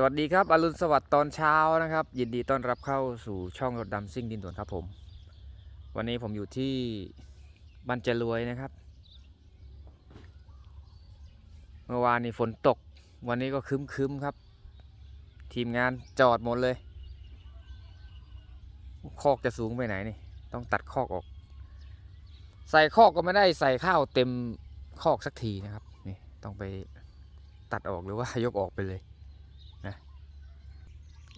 สวัสดีครับอรุณสวัสดิ์ตอนเช้านะครับ ยินดีต้อนรับเข้าสู่ช่องรถดำซิ่งดินด่วนครับผม วันนี้ผมอยู่ที่บ้านเจรวยนะครับ เมื่อวานนี้ฝนตก วันนี้ก็คึ้มๆครับ ทีมงานจอดหมดเลย คอกจะสูงไปไหนนี่ ต้องตัดคอกออก ใส่คอกก็ไม่ได้ใส่ข้าวเต็มคอกสักทีนะครับนี่ต้องไปตัดออกหรือว่ายกออกไปเลย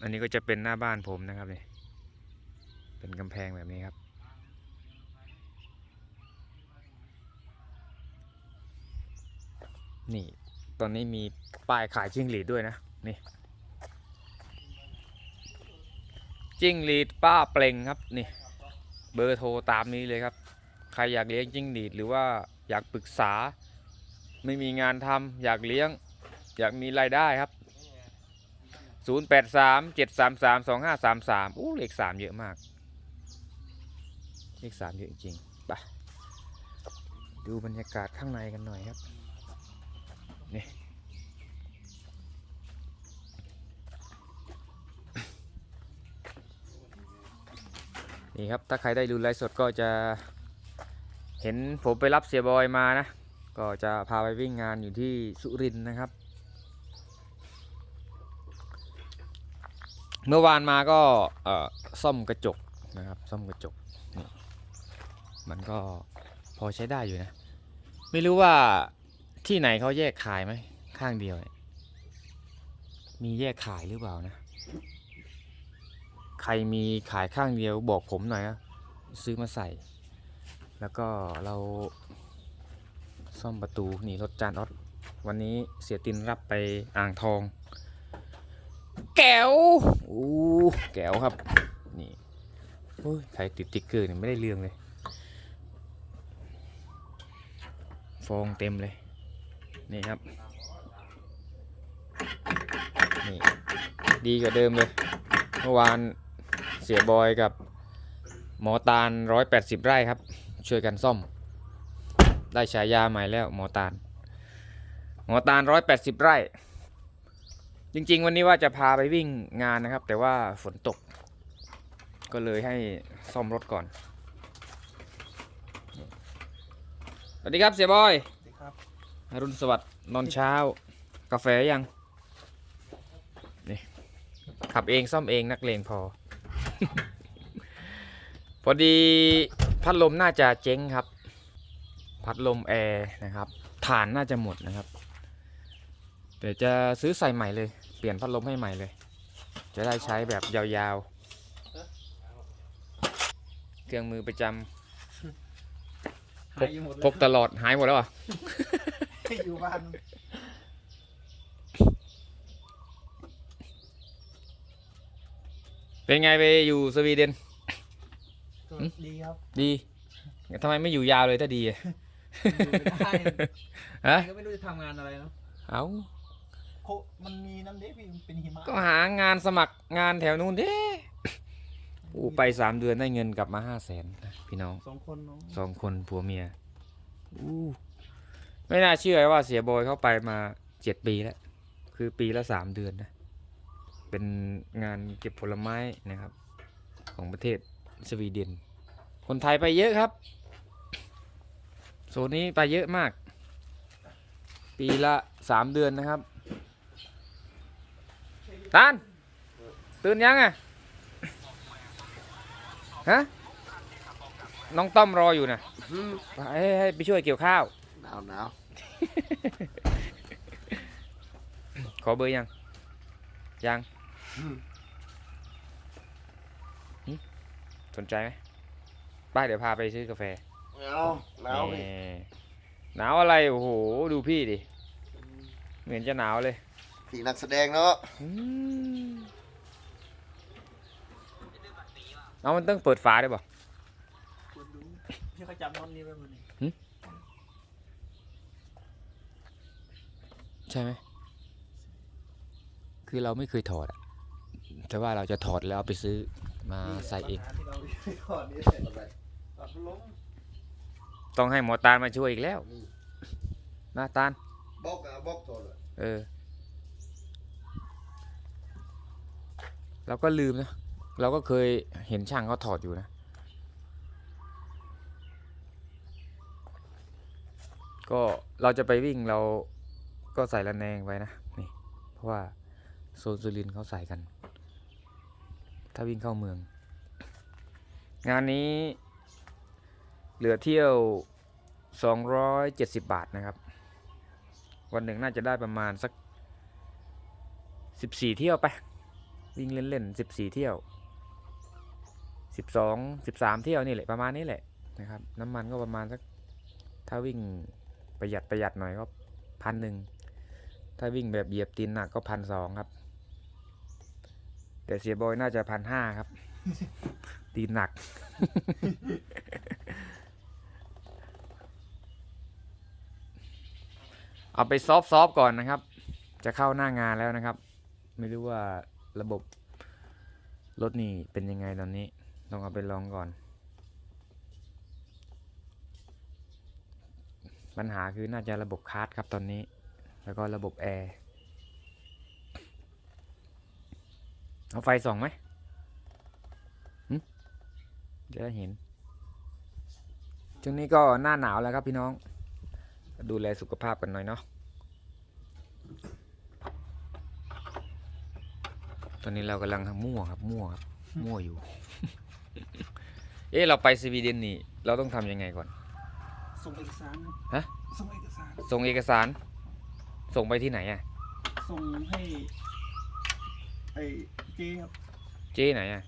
อันนี้ก็จะเป็นหน้าบ้านผมนะครับนี่เป็นกำแพงแบบนี้ครับ นี่ตอนนี้มีป้ายขายจิ้งหรีดด้วยนะนี่จิ้งหรีดป้าเปล่งครับนี่เบอร์โทรตามนี้เลยครับ ใครอยากเลี้ยงจิ้งหรีดหรือว่าอยากปรึกษา ไม่มีงานทำอยากเลี้ยง อยากมีรายได้ครับ ศูนย์แปดสามเจ็ดสามสามสองห้าสามสามอู้เลขสามเยอะมาก เลขสามเยอะจริงๆไปดูบรรยากาศข้างในกันหน่อยครับ นี่ นี่ครับ ถ้าใครได้ดูไลฟ์สดก็จะเห็นผมไปรับเสียบอยมานะ ก็จะพาไปวิ่งงานอยู่ที่สุรินทร์นะครับ เมื่อวานมาก็ซ่อมกระจกนะครับ ซ่อมกระจกนี่มันก็พอใช้ได้อยู่นะ ไม่รู้ว่าที่ไหนเขาแยกขายไหม ข้างเดียวเนี่ยมีแยกขายหรือเปล่านะ ใครมีขายข้างเดียวบอกผมหน่อยนะ ซื้อมาใส่ แล้วก็เราซ่อมประตูนี่รถจานออดวันนี้เสียตินรับไปอ่างทอง แก้วอู้แก้วครับ นี่โอ้ยใครติดติ๊กเกอร์เนี่ยไม่ได้เรื่องเลย ฟองเต็มเลย นี่ครับ นี่ ดีกว่าเดิมเลย เมื่อวานเสียบอยกับหมอตาลร้อยแปดสิบไร่ครับ ช่วยกันซ่อม ได้ฉายาใหม่แล้วหมอตาล หมอตาลร้อยแปดสิบไร่ จริง ๆ วันนี้ว่าจะพาไปวิ่งงานนะครับ แต่ว่าฝนตก ก็เลยให้ซ่อมรถก่อน สวัสดีครับเสียบอยสวัสดีครับอรุณสวัสดิ์นอนเช้า กาแฟยังนี่ขับเองซ่อมเองนักเลงพอ พอดีพัดลมน่าจะเจ๊งครับ พัดลมแอร์นะครับฐานน่าจะหมดนะครับเดี๋ยวจะซื้อใส่ใหม่เลย เปลี่ยนพัดลมให้ใหม่เลย จะได้ใช้แบบยาวๆ เครื่องมือประจำหายอยู่หมดพกตลอดหายหมดแล้วเหรอะอยู่บ้านเป็นไงไปอยู่สวีเดนก็หึดีครับ ดีทำไมไม่อยู่ยาวเลยถ้าดีอะอยู่ไม่ได้ฮะก็ไม่รู้จะทำงานอะไรเนาะ เอา โคมันมีน้ำเด็กพี่มันเป็นหิมะก็หางานสมัครงานแถวนู้นเด้อู้ไปสามเดือนได้เงินกลับมาห้าแสนพี่น้องสองคนเนาะสองคนผัวเมียอู้ไม่น่าเชื่อว่าเสียบอยเข้าไปมาเจ็ดปีแล้ว คือปีละสามเดือนนะ เป็นงานเก็บผลไม้นะครับ ของประเทศสวีเดน คนไทยไปเยอะครับ โซนนี้ไปเยอะมาก ปีละสามเดือนนะครับ ตานตื่นยังอะฮะน้องต้อมรออยู่นะอืมให้ให้ไปช่วยเกี่ยวข้าวหนาวหนาวขอเบอร์ยัง ยังอืมสนใจไหมไป้าเดี๋ยวพาไปซื้อกาแฟไม่เอาหนาวแหพี่มหนาวอะไร โอ้โห ดูพี่ดิ เหมือนจะหนาวเลย พี่นักแสดงเนาะอืมเอามันต้องเปิดฝาด้วยป่ะคุณดูพี่เขาจำนอนนี้ไว้มันนี่ใช่ไหม คือเราไม่เคยถอดอะแต่ว่าเราจะถอดแล้วเอาไปซื้อมาใส่เองปัญหาที่เราก่อนนี้อะไรตัดล้มต้องให้หมอตาลมาช่วยอีกแล้ว มาตาลบอกอะบอกโทรเลยเออ เราก็ลืมนะ เราก็เคยเห็นช่างเขาถอดอยู่นะ ก็เราจะไปวิ่งเราก็ใส่ระแนงไว้นะนี่เพราะว่าโซนสุรินเขาใส่กัน ถ้าวิ่งเข้าเมือง งานนี้เหลือเที่ยว 270 บาทนะครับ วันหนึ่งน่าจะได้ประมาณสัก 14 เที่ยวไป วิ่งเล่นๆ14เที่ยว12 13เที่ยวนี่แหละประมาณนี้แหละนะครับน้ำมันก็ประมาณสักถ้าวิ่งประหยัดประหยัดหน่อยก็พันหนึ่งถ้าวิ่งแบบเหยียบตีนหนักก็พันสองครับ แต่เสียบอยน่าจะพันห้าครับ ตีนหนัก เอาไปซอฟซอฟก่อนนะครับ จะเข้าหน้างานแล้วนะครับ ไม่รู้ว่า ระบบรถนี่เป็นยังไงตอนนี้ต้องเอาไปลองก่อน ปัญหาคือน่าจะระบบคาร์ดครับตอนนี้ แล้วก็ระบบแอร์เอาไฟส่องไหมจะได้เห็น ช่วงนี้ก็หน้าหนาวแล้วครับพี่น้อง ดูแลสุขภาพกันหน่อยเนาะ ตอนนี้เรากำลังมั่วครับมั่วครับมั่วอยู่ เอ๊ะเราไปสวีเดนนี่ เราต้องทำยังไงก่อน ส่งเอกสารฮะ ส่งเอกสาร ส่งเอกสาร ส่งไปที่ไหนอะส่งให้ไอ้เจ๊ครับ เจ้ไหนอะ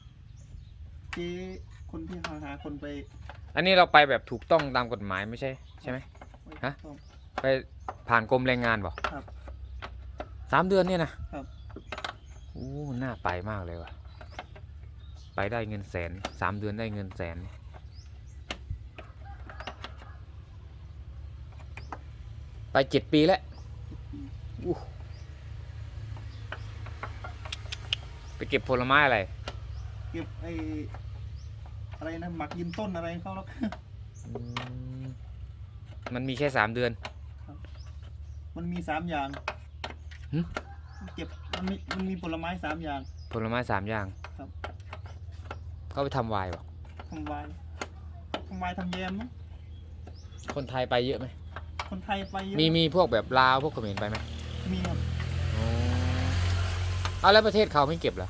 เจ๊คนที่หาหาคนไปอันนี้เราไปแบบถูกต้องตามกฎหมายไม่ใช่ ใช่ไหมไว้ฮะต้องไปผ่านกรมแรงงานบ่ครับ สามเดือนเนี่ยนะครับ โอ้มันน่าไปมากเลยว่ะ ไปได้เงินแสนสามเดือนได้เงินแสน ไปเจ็ดปีแล้วอู้ไปเก็บผลไม้อะไร เก็บไอ้อะไรนะหมักยืนต้นอะไรเขาแล้วอืมมันมีแค่สามเดือน มันมีสามอย่างหึเก็บ มันมีมันมีผลไม้สามอย่าง ผลไม้สามอย่างครับเขาไปทำวายบ่ทำไวายทำไวายทำแยมมั้งคนไทยไปเยอะไหมคนไทยไปเยอะมีมีพวกแบบลาวพวกเขมรไปไหมมีครับอ๋อเอาแล้วประเทศเขาไม่เก็บเหรอ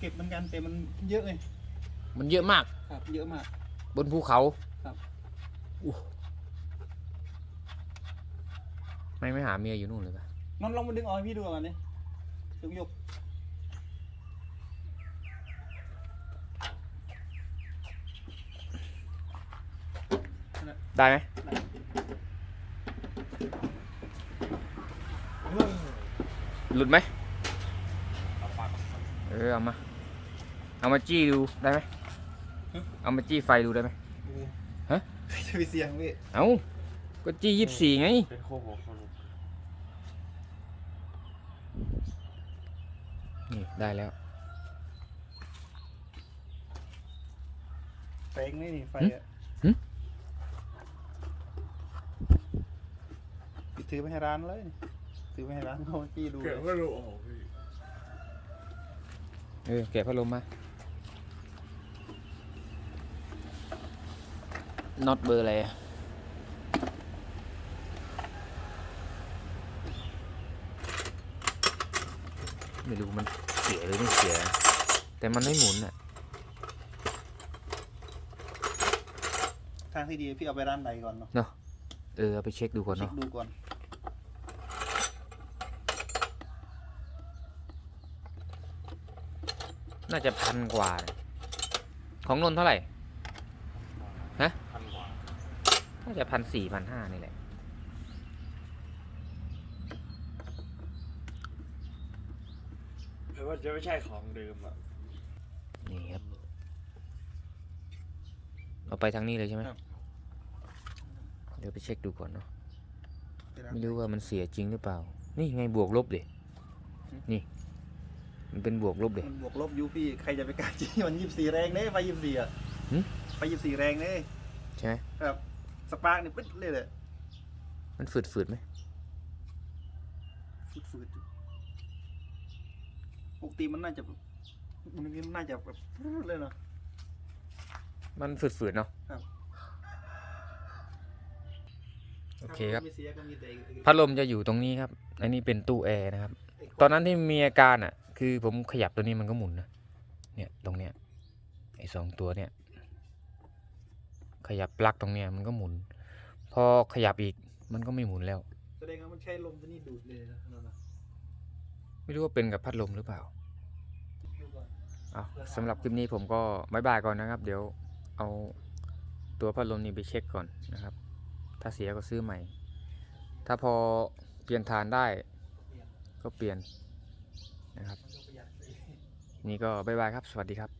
เก็บเหมือนกันแต่มันเยอะเลยมันเยอะมาก ครับ เยอะมาก บนภูเขาครับอู้ไม่ไม่หาเมียอยู่นู่นเลยปะนอนลองมาดึงออกให้พี่ดูก่อนนี่ ยกยกได้ไหมหลุดไหมเออเอามา เอามาจี้ดูได้ไหมเอามาจี้ไฟดูได้ไหมฮะจะไปเสียงพี่เอาก็จี้ยี่สิบสี่ไงเป็นโคโบโคโบ นี่ได้แล้วแปลงนี่นี่ไฟหึอะหึไปถือไปให้ร้านเลยนี่ถือไปให้ร้านเขาจี้ดูเกิดว่ารู้ออกพี่เออแกะพัดลมมาน็อตเบอร์อะไรอะ ไม่รู้มันเสียหรือไม่เสีย แต่มันไม่หมุนอะทางที่ดีพี่เอาไปร้านใดก่อนเนาะเออเอาไปเช็คดูก่อนเช็คเนาะดูก่อนน่าจะพันกว่านะของนนท์เท่าไหร่ฮะพันกว่าน่าจะพันสี่พันห้านี่แหละ แต่ว่าจะไม่ใช่ของเดิมอะ นี่ครับ เอาไปทางนี้เลยใช่ไหมครับ เดี๋ยวไปเช็คดูก่อนเนาะไปร้านไม่รู้ว่ามันเสียจริงหรือเปล่า นี่ไงบวกลบดินี่ มันเป็นบวกลบดิมันบวกลบอยูพี่ใครจะไปกล้าจี้มันยี่สิบสี่แรงเน่ไฟยี่สิบสี่อะหึไฟยี่สิบสี่แรงเน่ใช่ไหมครับสปาร์กนี่ปึ๊ดเลยเลยมันฝืดฝืดๆไหมฝืดๆอยู่ ปกติมันน่าจะมันนี่น่าจะแบบฟรึ๊ดเลยเนาะมันฝืดๆเนาะครับโอเคครับไม่เสียก็มีแต่ไอ้พัดลมจะอยู่ตรงนี้ครับ อันนี้เป็นตู้แอร์นะครับไอ้ตอนนั้นที่มีอาการอะ คือผมขยับตัวนี้มันก็หมุนนะ เนี่ยตรงเนี้ย ไอ้สองตัวเนี่ย ขยับปลั๊กตรงเนี้ยมันก็หมุน พอขยับอีกมันก็ไม่หมุนแล้ว แสดงว่ามันใช้ลมตัวนี้ดูดเลยนะนั่นน่ะ ไม่รู้ว่าเป็นกับพัดลมหรือเปล่าเอาสำหรับคลิปนี้ผมก็บายบายก่อนนะครับ เดี๋ยวเอาตัวพัดลมนี้ไปเช็คก่อนนะครับ ถ้าเสียก็ซื้อใหม่ ถ้าพอเปลี่ยนฐานได้ก็เปลี่ยนนะครับ นี่ก็บายบายครับ สวัสดีครับ